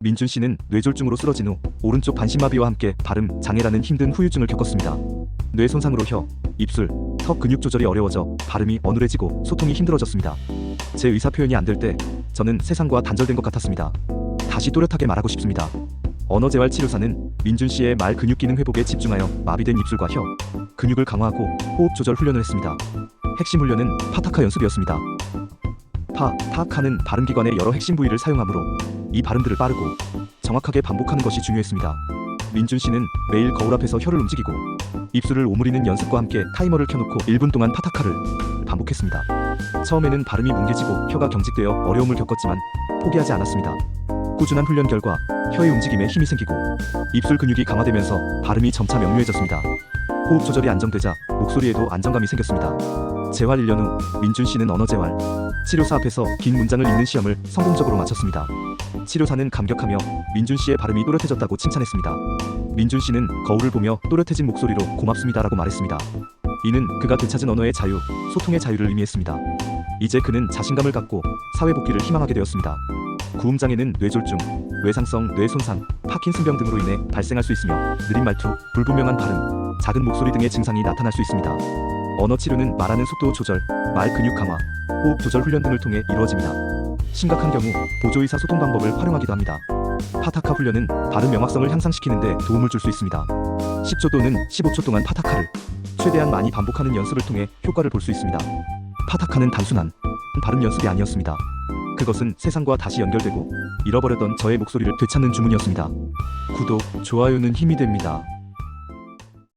민준 씨는 뇌졸중으로 쓰러진 후 오른쪽 반신마비와 함께 발음 장애라는 힘든 후유증을 겪었습니다. 뇌 손상으로 혀, 입술, 턱 근육 조절이 어려워져 발음이 어눌해지고 소통이 힘들어졌습니다. 제 의사 표현이 안 될 때 저는 세상과 단절된 것 같았습니다. 다시 또렷하게 말하고 싶습니다. 언어 재활 치료사는 민준 씨의 말 근육 기능 회복에 집중하여 마비된 입술과 혀, 근육을 강화하고 호흡 조절 훈련을 했습니다. 핵심 훈련은 파타카 연습이었습니다. 파, 타카는 발음 기관의 여러 핵심 부위를 사용하므로 이 발음들을 빠르고 정확하게 반복하는 것이 중요했습니다. 민준 씨는 매일 거울 앞에서 혀를 움직이고 입술을 오므리는 연습과 함께 타이머를 켜놓고 1분 동안 파타카를 반복했습니다. 처음에는 발음이 뭉개지고 혀가 경직되어 어려움을 겪었지만 포기하지 않았습니다. 꾸준한 훈련 결과 혀의 움직임에 힘이 생기고 입술 근육이 강화되면서 발음이 점차 명료해졌습니다. 호흡 조절이 안정되자 목소리에도 안정감이 생겼습니다. 재활 1년 후 민준 씨는 언어 재활 치료사 앞에서 긴 문장을 읽는 시험을 성공적으로 마쳤습니다. 치료사는 감격하며 민준 씨의 발음이 또렷해졌다고 칭찬했습니다. 민준 씨는 거울을 보며 또렷해진 목소리로 고맙습니다라고 말했습니다. 이는 그가 되찾은 언어의 자유, 소통의 자유를 의미했습니다. 이제 그는 자신감을 갖고 사회 복귀를 희망하게 되었습니다. 구음장애는 뇌졸중, 외상성 뇌손상, 파킨슨병 등으로 인해 발생할 수 있으며 느린 말투, 불분명한 발음, 작은 목소리 등의 증상이 나타날 수 있습니다. 언어 치료는 말하는 속도 조절, 말 근육 강화, 호흡 조절 훈련 등을 통해 이루어집니다. 심각한 경우 보조의사 소통 방법을 활용하기도 합니다. 파타카 훈련은 발음 명확성을 향상시키는 데 도움을 줄 수 있습니다. 10초 또는 15초 동안 파타카를 최대한 많이 반복하는 연습을 통해 효과를 볼 수 있습니다. 파타카는 단순한 발음 연습이 아니었습니다. 그것은 세상과 다시 연결되고 잃어버렸던 저의 목소리를 되찾는 주문이었습니다. 구독, 좋아요는 힘이 됩니다.